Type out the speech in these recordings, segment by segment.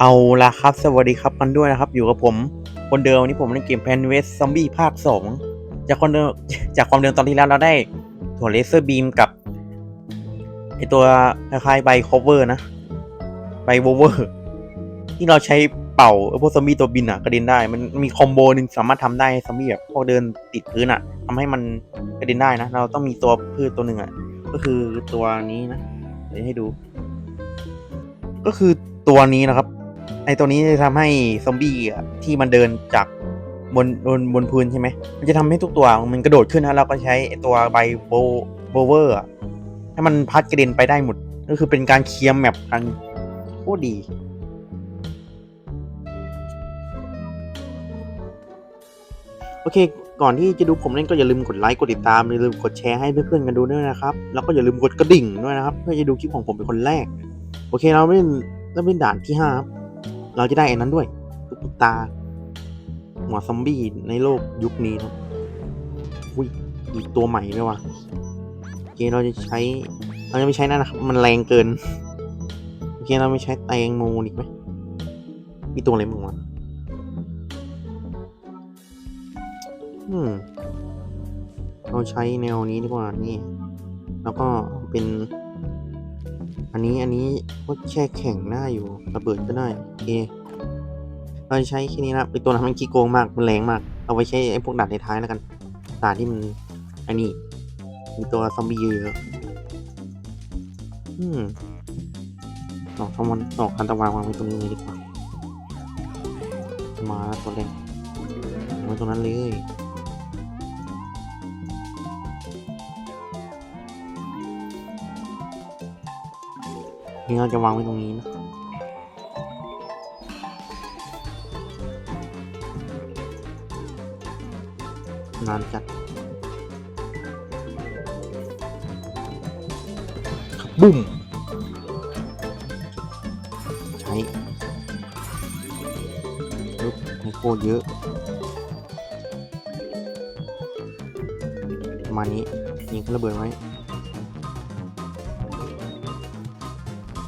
เอาละครับ สวัสดีครับกันด้วยนะครับ อยู่กับผมคนเดิมวันนี้ผมเล่นเกมแพนเวสซอมบี้ภาค 2 จากคนเดิมจากความเดิมตอนที่แล้วเราได้ถั่วเลเซอร์บีมกับไอตัวคล้ายๆใบคอเวอร์นะใบโวเวอร์ ที่เราใช้เป่าไอพวกซอมบี้ตัวบินอะกระเด็นได้ มันมีคอมโบหนึ่งสามารถทำได้ซอมบี้แบบพวกเดินติดพื้นอะทำให้มันกระเด็นได้นะ เราต้องมีตัวพืชตัวหนึ่งอะก็คือตัวนี้นะเดี๋ยวให้ดู ก็คือตัวนี้นะครับ ไอตัวนี้จะทำให้ซอมบี้ที่มันเดินจากบนบนบนพื้นใช่ไหม มันจะทำให้ทุกตัวมันกระโดดขึ้นนะเราก็ใช้ตัวใบโบโบเวอร์ให้มันพัดกระเด็นไปได้หมด ก็คือเป็นการเคลียร์แมปกันโคตรดีโอเค ก่อนที่จะดูผมเล่นก็อย่าลืมกดไลค์ กดติดตาม อย่าลืมกดแชร์ให้เพื่อนๆกันดูด้วยนะครับ แล้วก็อย่าลืมกดกระดิ่งด้วยนะครับ เพื่อจะดูคลิปของผมเป็นคนแรก โอเคเราเล่นเริ่มเล่นด่านที่ห้าครับ เราจะได้ไอ้นั้นด้วยตุ๊กตาหัวซอมบี้ในโลกยุคนี้ครับอุ้ยอีกตัวใหม่ด้วยว่ะโอเคเราจะใช้ เราจะไม่ใช้นั่นนะครับ มันแรงเกินโอเคเราไม่ใช้แตงโมอีกไหมมีตัวอะไรมึงวะอืมเราใช้แนวนี้ดีกว่านี่ แล้วก็เป็น อันนี้อันนี้ก็แค่แข็งหน้าอยู่ระเบิดก็ได้โอเคเราจะใช้แค่นี้นะเป็นตัวนั้นมันขี้โกงมากมันแรงมาก เอาไว้ใช้ไอ้พวกด่านท้ายแล้วกันด่านที่มันอันนี้มีตัวซอมบี้เยอะๆอืมดอกทมันดอกคันตะวันวางไว้ตรงนี้เลยดีกว่า มาแล้วตัวแรกวางไว้ตรงนั้นเลย นี่เราจะวางไว้ตรงนี้นะนานจัดบุ้มใช้ปึ๊บให้โคตรเยอะประมาณนี้ยิงระเบิดไว้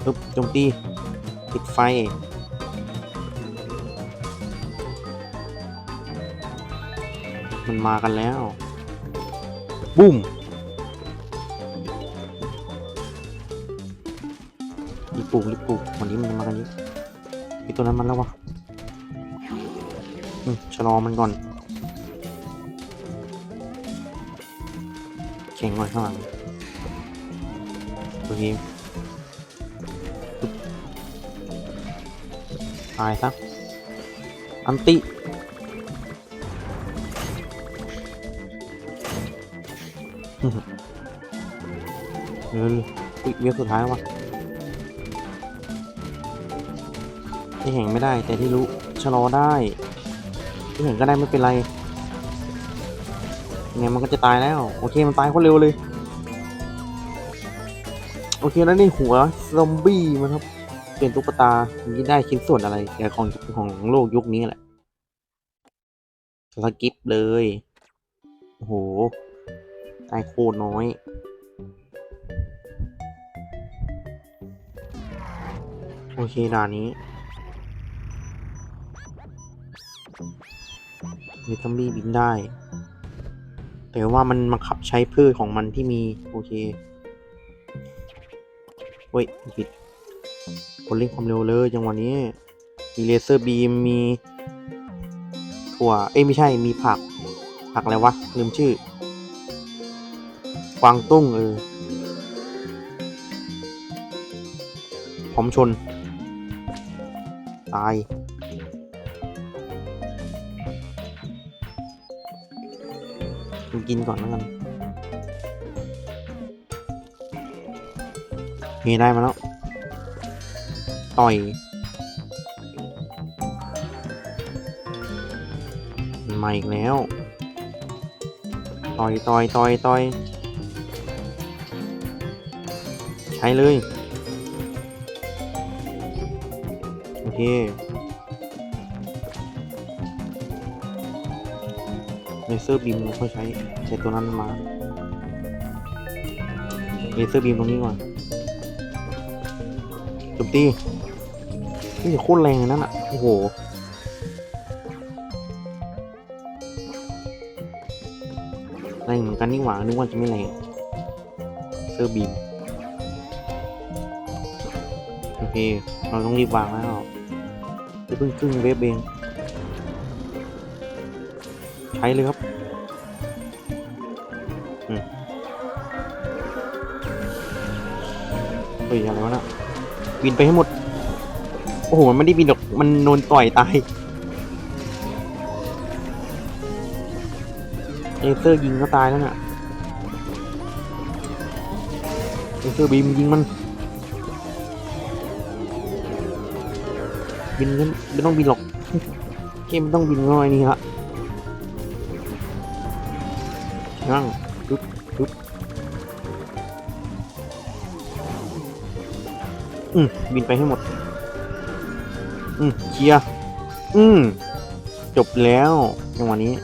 ปึ๊บโจมตีปิดไฟ มันมากันแล้ว บุ้มรีบปลูกรีบปลูกวันนี้มันมากันเยอะไอตัวนั้นมันแล้ววะอืมชะลอมันก่อนแข่งก่อนข้างหลังโอเตายซะอันติเอออุ๊ยเวฟสุดท้ายวะที่แห่งไม่ได้ แต่ที่รู้ชะลอได้ที่แห่งก็ได้ไม่เป็นไรยังไงมันก็จะตายแล้ว โอเคมันตายโคตรเร็วเลย โอเคแล้วนี่หัวซอมบี้มันครับ เป็นตุ๊กตามันได้ชิ้นส่วนอะไรแกของของโลกยุคนี้แหละสกิปเลย โอ้โหได้โคตรน้อย โอเคด่านนี้ มีทัมบี้บินได้ แต่ว่ามันบังคับใช้พืชของมันที่มี โอเค เฮ้ย ผิด คนเร่งความเร็วเลยจังหวะนี้ มีเลเซอร์บีม มี ถั่ว เอ้ย ไม่ใช่ มีผัก ผักอะไรวะ ลืมชื่อ กวางตุ้งเออ พร้อมชน ตายกินก่อนแล้วกันมีได้มาแล้ว ต่อยมาอีกแล้ว ต่อยต่อยต่อยต่อยใช้เลย โอเคเลเซอร์บีมเขาใช้ ใช้ตัวนั้นมาเลเซอร์บีมตรงนี้ก่อนโจมตี นี่โคตรแรงเลยนั่นอะ โอ้โห แรงเหมือนกันนี่หว่า นึกว่าจะไม่แรง เซอร์บีม โอเค เราต้องรีบวางแล้วจะเพิ่งครึ่งเวฟเอง ใช้เลยครับอืมเฮ้ยอะไรวะน่ะบินไปให้หมด โอ้โห มันไม่ได้บินหรอก มันโดนต่อยตายเลเซอร์ยิงก็ตายแล้วน่ะเลเซอร์บีมยิงมัน บินกันไม่ต้องบินหรอก เกมไม่ต้องบินน้อยนี่ละนั่งปึ๊บปึ๊บอืมบินไปให้หมด อืมเคลียร์อืมจบแล้วจังหวะนี้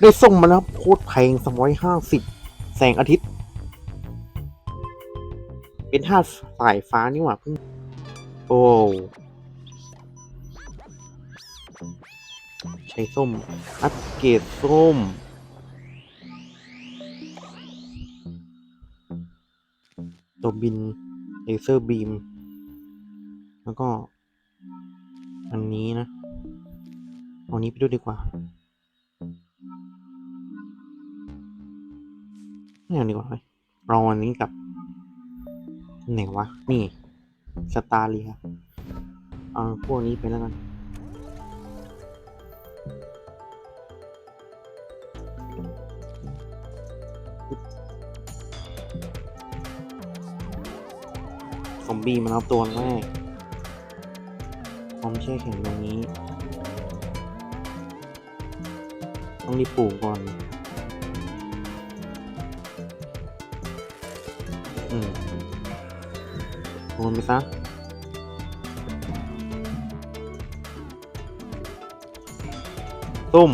ได้ส่งมาแล้วโคตรแพงสองร้อยห้าสิบแสงอาทิตย์ เป็นธาตุสายฟ้านี่หว่าเพิ่งโอ้ใช้ส้ม อัปเกรดส้ม ตัวบิน เลเซอร์บีม แล้วก็ อันนี้นะ เอานี้ไปด้วยดีกว่าไม่เอาดีกว่าเว้ยเราอันนี้กับไหนวะ นี่ สตาร์เลียเอาพวกนี้ไปแล้วกันซอมบี้มันเอาตัวแรก พร้อมแช่แข็งตรงนี้ ต้องรีบปลูกก่อน อืมโอนไปซะตุ้ม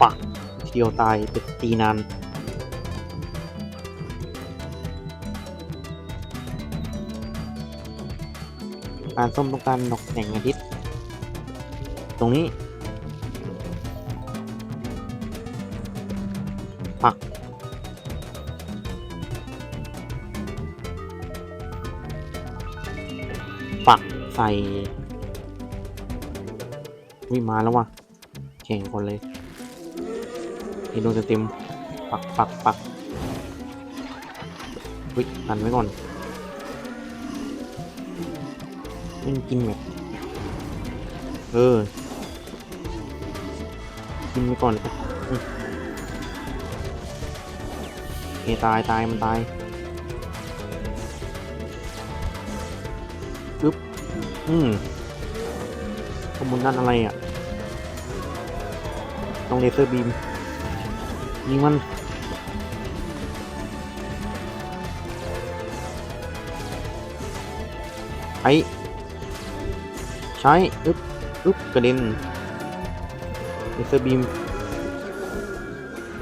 ปักทีเดียวตายเป็นตีนาน การส้มต้องการดอกแสงอาทิตย์ ตรงนี้ปักปักใส่วิมาแล้วว่ะแข่งคนเลยนี่โดนเต็มปักปักปักวิกันไว้ก่อน มันกินแบบเออ กินไปก่อนเอตายตายมันตายปึ๊บ อืมขมูลนั่นอะไรอะ ต้องเลเซอร์บีม ยิงมันใช้ ใช้อึ๊บอึ๊บกระเด็นเลเซอร์บีม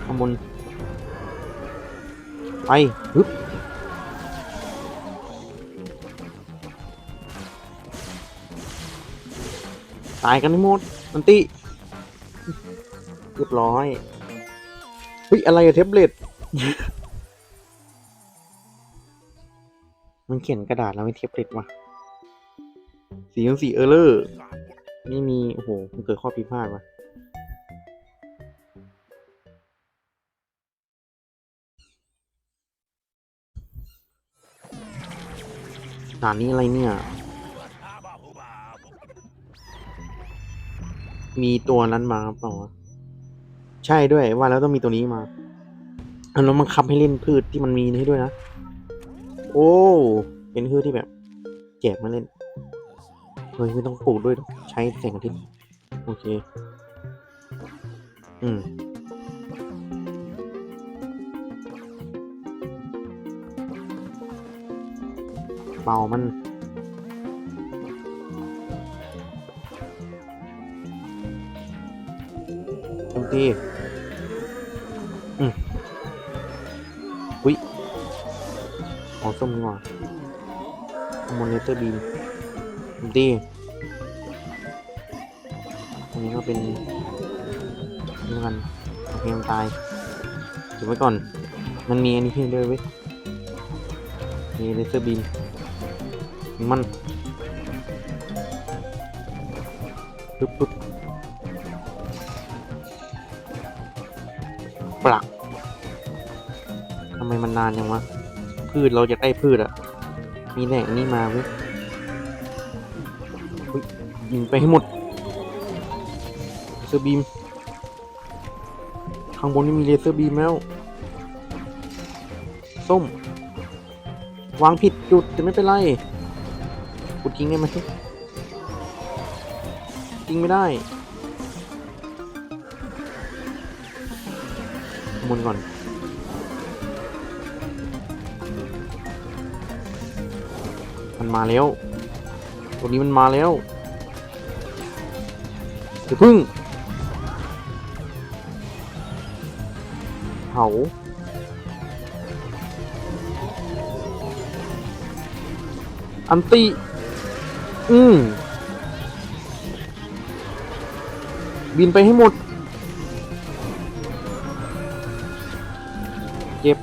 ข้างบนไปอึ๊บตายกันให้งหมดอันติเรียบร้อยเฮ้ย อะไรอะเทปเล็ตมันเขียนกระดาษแล้วไม่เทปเล็ตวะ สีมันสีเออร์เลอร์ไม่มี โอ้โหมันเกิดข้อผิดพลาดว่ะด่านนี้อะไรเนี่ย มีตัวนั้นมาเปล่าวะใช่ด้วยว่าแล้วต้องมีตัวนี้มาอันนั้นมันคับให้เล่นพืชที่มันมีให้ด้วยนะ โอ้ เป็นพืชที่แบบ แจกมาเล่น เฮ้ยไม่ต้องปลูกด้วยใช้แสงอาทิตย์โอเค อืมเป่ามันโอเคอืมอุ้ยเอส้มดีกว่าโมเลเตอร์บีม ดีอันนี้ก็เป็นนี่กันโอเคมันตายเก็บไว้ก่อน มันมีอันนี้ให้ด้วยเว้ยมีเลเซอร์บีมมันปึ๊บปึ๊บปลักทำไมมันนานยังวะ พืชเราอยากได้พืชอะมีแหล่งนี้มาเว้ย ยิงไปให้หมดเลเซอร์บีม ข้างบนนี่มีเลเซอร์บีมแล้ว ส้ม วางผิดจุดแต่ไม่เป็นไรกูทิ้งได้ไหมทิ้งไม่ได้ข้างบนก่อนมันมาแล้ว ตัวนี้มันมาแล้ว เพึ่งเผาอันติอืมบินไปให้หมด เก็บ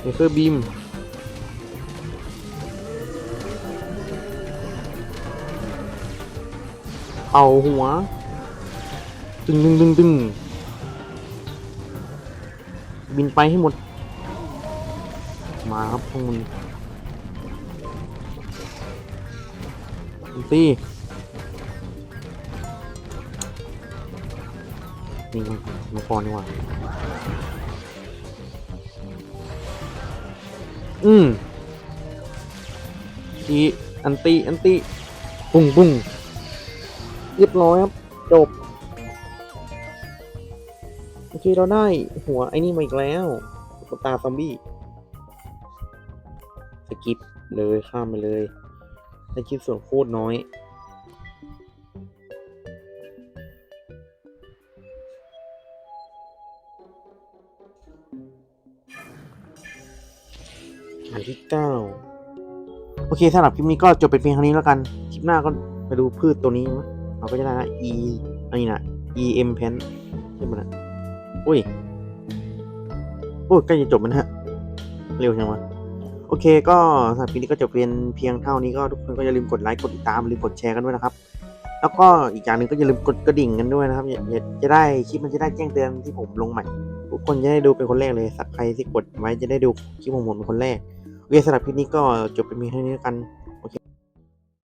เลเซอร์บีม เอาหัวดึงดึงดึงดึงบินไปให้หมด มาครับพวกมึงดูสินี่มันมังกรดีกว่า อืมทีอันตีอันตีปุ้งปุ้ง เรียบร้อยครับ จบ โอเค เราได้หัวไอ้นี่มาอีกแล้วตุ๊กตาซอมบี้ สกิปเลยข้ามไปเลยได้คิดส่วนโคตรน้อย อันที่เก้าโอเคสำหรับคลิปนี้ก็จบเป็นเพียงเท่านี้แล้วกัน คลิปหน้าก็ไปดูพืชตัวนี้มั้ย เราก็จะได้นะ e อันนี้นะ e m pen ใช่ไหมนะอุ้ยโอ้ยใกล้จะจบมันฮะ เร็วจังวะโอเคก็สำหรับคลิปนี้ก็จบเพียงเพียงเท่านี้ก็ทุกคนก็อย่าลืมกดไลค์กดติดตามอย่าลืมกดแชร์กันด้วยนะครับ แล้วก็อีกอย่างหนึ่งก็อย่าลืมกดกระดิ่งกันด้วยนะครับ จะได้คลิปมันจะได้แจ้งเตือนที่ผมลงใหม่ ทุกคนจะได้ดูเป็นคนแรกเลยสักใครที่กดไว้จะได้ดูคลิปผมหมดเป็นคนแรกโอเคสำหรับคลิปนี้ก็จบเป็นเพียงเท่านี้แล้วกัน